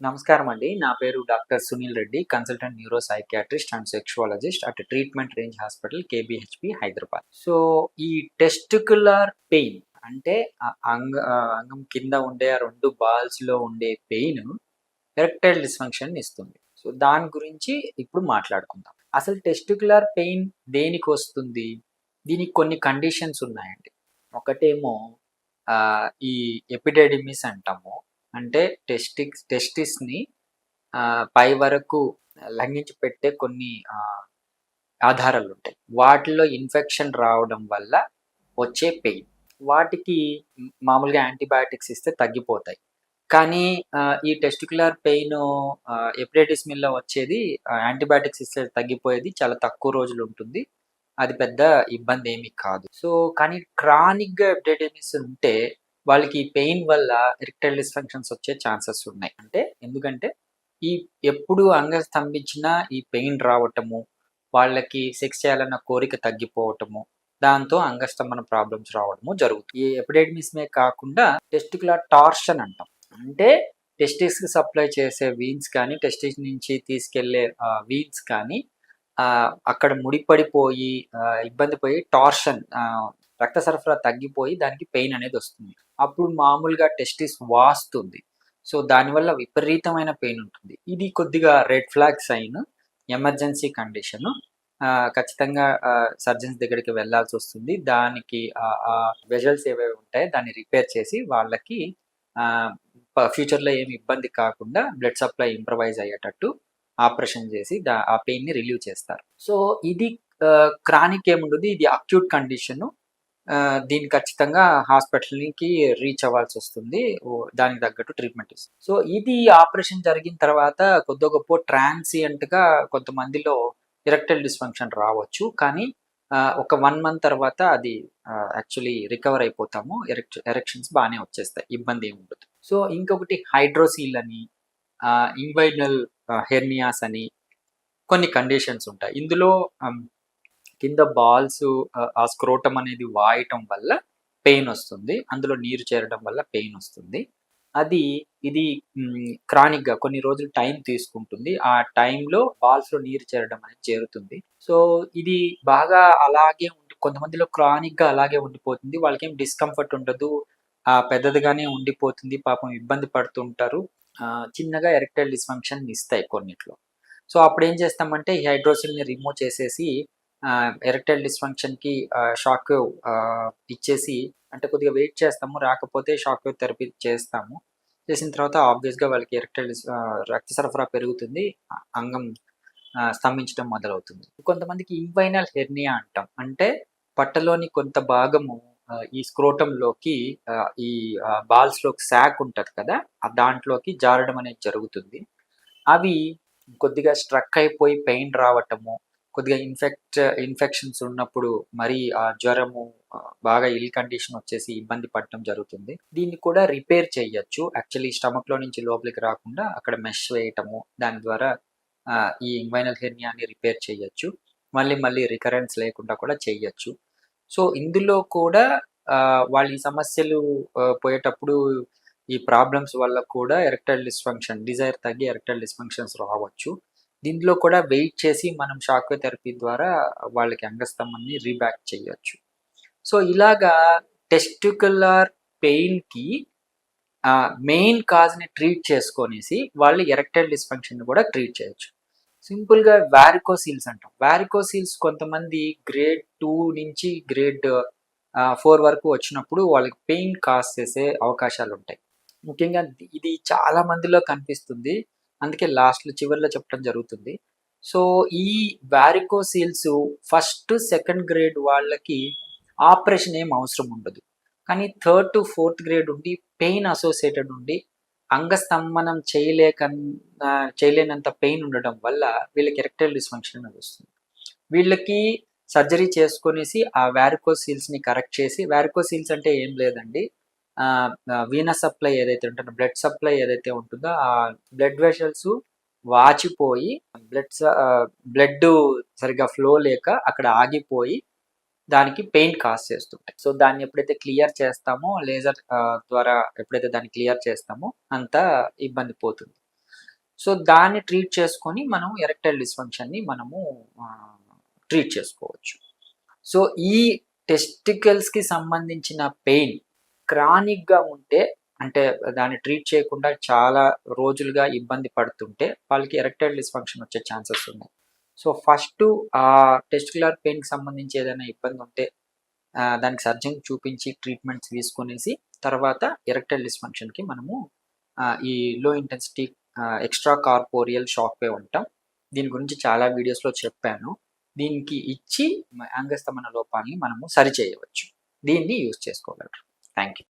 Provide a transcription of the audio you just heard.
నమస్కారం అండి నా పేరు doctor Sunil Reddy consultant neuro psychiatrist and sexologist at treatment range hospital KBHP Hyderabad. So ఈ టెస్టికులర్ పెయిన్ అంటే అంగ అంగం కింద ఉండే ఆ రెండు బాల్స్లో ఉండే పెయిన్ ఎరెక్టైల్ డిస్ఫంక్షన్ ఇస్తుంది. సో దాని గురించి ఇప్పుడు మాట్లాడుకుందాం. అసలు టెస్టికులర్ పెయిన్ దేనికి వస్తుంది? దీనికి కొన్ని కండిషన్స్ ఉన్నాయండి. ఒకటేమో ఈ ఎపిడెడిమిస్ అంటాము. అంటే టెస్టిక్స్ టెస్టిస్ని పై వరకు లంఘించి పెట్టే కొన్ని ఆధారాలు ఉంటాయి వాటిలో ఇన్ఫెక్షన్ రావడం వల్ల వచ్చే పెయిన్. వాటికి మామూలుగా యాంటీబయాటిక్స్ ఇస్తే తగ్గిపోతాయి. కానీ ఈ టెస్టికులర్ పెయిన్ ఎపిడైటిస్ మిల్లో వచ్చేది యాంటీబయాటిక్స్ ఇస్తే తగ్గిపోయేది చాలా తక్కువ రోజులు ఉంటుంది అది పెద్ద ఇబ్బంది ఏమీ కాదు. సో కానీ క్రానిక్గా ఎపిడైటిస్ ఉంటే వాళ్ళకి పెయిన్ వల్ల ఎరిక్టైల్ డిస్ఫంక్షన్స్ వచ్చే ఛాన్సెస్ ఉన్నాయి. అంటే ఎందుకంటే ఈ ఎప్పుడు అంగ స్తంభించినా ఈ పెయిన్ రావటము వాళ్ళకి సెక్స్ చేయాలన్న కోరిక తగ్గిపోవటము దాంతో అంగస్తంభన ప్రాబ్లమ్స్ రావడము జరుగుతుంది. ఈ ఎపిడైడమిస్మే కాకుండా టెస్టికులర్ టార్షన్ అంటాం. అంటే టెస్టిస్కి సప్లై చేసే వీన్స్ కానీ టెస్టిస్ నుంచి తీసుకెళ్ళే వీన్స్ కానీ అక్కడ ముడిపడిపోయి ఇబ్బంది పోయి టార్షన్ రక్త సరఫరా తగ్గిపోయి దానికి పెయిన్ అనేది వస్తుంది. అప్పుడు మామూలుగా టెస్టిస్ వాస్తుంది. సో దానివల్ల విపరీతమైన పెయిన్ ఉంటుంది. ఇది కొద్దిగా red flag sign emergency condition ఖచ్చితంగా సర్జన్స్ దగ్గరికి వెళ్ళాల్సి వస్తుంది. దానికి వెజల్స్ ఏవేవి ఉంటాయో దాన్ని రిపేర్ చేసి వాళ్ళకి ఫ్యూచర్లో ఏమి ఇబ్బంది కాకుండా బ్లడ్ సప్లై ఇంప్రవైజ్ అయ్యేటట్టు ఆపరేషన్ చేసి దా ఆ పెయిన్ని రిలీవ్ చేస్తారు. సో ఇది క్రానిక్ ఏముండదు ఇది అక్యూట్ కండిషన్ దీన్ని ఖచ్చితంగా హాస్పిటల్కి రీచ్ అవ్వాల్సి వస్తుంది. దానికి తగ్గట్టు ట్రీట్మెంట్ ఇస్తుంది. సో ఇది ఆపరేషన్ జరిగిన తర్వాత కొద్ది గొప్ప ట్రాన్సియంట్గా కొంతమందిలో ఇరెక్టైల్ డిస్ఫంక్షన్ రావచ్చు. కానీ ఒక వన్ మంత్ తర్వాత అది యాక్చువల్లీ రికవర్ అయిపోతాము. ఎరెక్ట్ ఎరెక్షన్స్ బాగానే వచ్చేస్తాయి. ఇబ్బంది ఏమి ఉండదు. సో ఇంకొకటి హైడ్రోసీల్ అని ఇంగ్వైనల్ హెర్నియాస్ అని కొన్ని కండిషన్స్ ఉంటాయి. ఇందులో కింద బాల్స్ ఆ స్క్రోటం అనేది వాయటం వల్ల పెయిన్ వస్తుంది. అందులో నీరు చేరడం వల్ల పెయిన్ వస్తుంది. అది ఇది క్రానిక్గా కొన్ని రోజులు టైం తీసుకుంటుంది. ఆ టైంలో బాల్స్లో నీరు చేరడం అనేది చేరుతుంది. సో ఇది బాగా అలాగే ఉండి కొంతమందిలో క్రానిక్గా అలాగే ఉండిపోతుంది. వాళ్ళకి ఏం డిస్కంఫర్ట్ ఉండదు. ఆ పెద్దదిగానే ఉండిపోతుంది. పాపం ఇబ్బంది పడుతుంటారు. చిన్నగా ఎరెక్టైల్ డిస్ఫంక్షన్ ఇస్తాయి కొన్నిట్లో. సో అప్పుడు ఏం చేస్తామంటే ఈ హైడ్రోసిల్ని రిమూవ్ చేసేసి ఎరెక్టైల్ డిస్ఫంక్షన్కి షాక్ ఇచ్చేసి అంటే కొద్దిగా వెయిట్ చేస్తాము రాకపోతే షాక్ థెరపీ చేస్తాము. చేసిన తర్వాత ఆబ్వియస్గా వాళ్ళకి ఎరెక్టైల్ రక్త సరఫరా పెరుగుతుంది అంగం స్తంభించడం మొదలవుతుంది. కొంతమందికి ఇన్వైనల్ హెర్నియా అంటాం. అంటే పట్టలోని కొంత భాగము ఈ స్క్రోటంలోకి ఈ బాల్స్ శాక్ ఉంటది కదా ఆ దాంట్లోకి జారడం అనేది జరుగుతుంది. అవి కొద్దిగా స్ట్రక్ అయిపోయి పెయిన్ రావటము కొద్దిగా ఇన్ఫెక్ట్ ఇన్ఫెక్షన్స్ ఉన్నప్పుడు మరి ఆ జ్వరము బాగా ఇల్ కండిషన్ వచ్చేసి ఇబ్బంది పడటం జరుగుతుంది. దీన్ని కూడా రిపేర్ చేయొచ్చు. యాక్చువల్లీ స్టమక్లో నుంచి లోపలికి రాకుండా అక్కడ మెష్ వేయటము దాని ద్వారా ఈ ఇంవైనల్ హెర్నియాని రిపేర్ చేయొచ్చు. మళ్ళీ మళ్ళీ రికరెన్స్ లేకుండా కూడా చేయొచ్చు. సో ఇందులో కూడా వాళ్ళ ఈ సమస్యలు పోయేటప్పుడు ఈ ప్రాబ్లమ్స్ వల్ల కూడా ఎరెక్టైల్ డిస్ఫంక్షన్ డిజైర్ తగ్గి ఎరెక్టైల్ డిస్ఫంక్షన్స్ రావచ్చు. దీంట్లో కూడా వెయిట్ చేసి మనం షాక్ థెరపీ ద్వారా వాళ్ళకి అంగస్తంభాన్ని రీబ్యాక్ చేయొచ్చు. సో ఇలాగా టెస్టికులర్ పెయిన్కి మెయిన్ కాజ్ని ట్రీట్ చేసుకొనేసి వాళ్ళు ఎరెక్టైల్ డిస్ఫంక్షన్ కూడా ట్రీట్ చేయొచ్చు. సింపుల్గా వ్యారికోసీల్స్ అంటాం. వ్యారికోసీల్స్ కొంతమంది గ్రేడ్ టూ నుంచి గ్రేడ్ ఫోర్ వరకు వచ్చినప్పుడు వాళ్ళకి పెయిన్ కాజ్ చేసే అవకాశాలు ఉంటాయి ముఖ్యంగా ఇది చాలా మందిలో కనిపిస్తుంది. అందుకే లాస్ట్లో చివరిలో చెప్పడం జరుగుతుంది. సో ఈ వ్యారికోసీల్స్ ఫస్ట్ సెకండ్ గ్రేడ్ వాళ్ళకి ఆపరేషన్ ఏం అవసరం ఉండదు. కానీ థర్డ్ టు ఫోర్త్ గ్రేడ్ ఉండి పెయిన్ అసోసియేటెడ్ ఉండి అంగస్తంభనం చేయలేక చేయలేనంత పెయిన్ ఉండడం వల్ల వీళ్ళకి ఎరెక్టైల్ డిస్ఫంక్షన్ అనేది వస్తుంది. వీళ్ళకి సర్జరీ చేసుకునేసి ఆ వ్యారికోసీల్స్ని కరెక్ట్ చేసి వ్యారికోసీల్స్ అంటే ఏం లేదండి. వీన సప్లై ఏదైతే ఉంటుందో బ్లడ్ సప్లై ఏదైతే ఉంటుందో ఆ బ్లడ్ వెషల్స్ వాచిపోయి బ్లడ్ బ్లడ్ సరిగ్గా ఫ్లో లేక అక్కడ ఆగిపోయి దానికి పెయిన్ కాజ్ చేస్తుంటాయి. సో దాన్ని ఎప్పుడైతే క్లియర్ చేస్తామో లేజర్ ద్వారా ఎప్పుడైతే దాన్ని క్లియర్ చేస్తామో అంత ఇబ్బంది పోతుంది. సో దాన్ని ట్రీట్ చేసుకొని మనం ఎరెక్టైల్ డిస్ఫంక్షన్ని మనము ట్రీట్ చేసుకోవచ్చు. సో ఈ టెస్టికల్స్కి సంబంధించిన పెయిన్ క్రానిక్గా ఉంటే అంటే దాన్ని ట్రీట్ చేయకుండా చాలా రోజులుగా ఇబ్బంది పడుతుంటే వాళ్ళకి ఎరెక్టైల్ డిస్ఫంక్షన్ వచ్చే ఛాన్సెస్ ఉన్నాయి. సో ఫస్ట్ ఆ టెస్టికులర్ పెయిన్కి సంబంధించి ఏదైనా ఇబ్బంది ఉంటే దానికి సర్జన్ చూపించి ట్రీట్మెంట్స్ తీసుకునేసి తర్వాత ఎరెక్టైల్ డిస్ఫంక్షన్కి మనము ఈ low intensity extra corporeal shock wave ఉంటాం. దీని గురించి చాలా వీడియోస్లో చెప్పాను. దీనికి ఇచ్చి అంగస్తమన లోపాన్ని మనము సరిచేయవచ్చు దీన్ని యూజ్ చేసుకోగలరు. Thank you.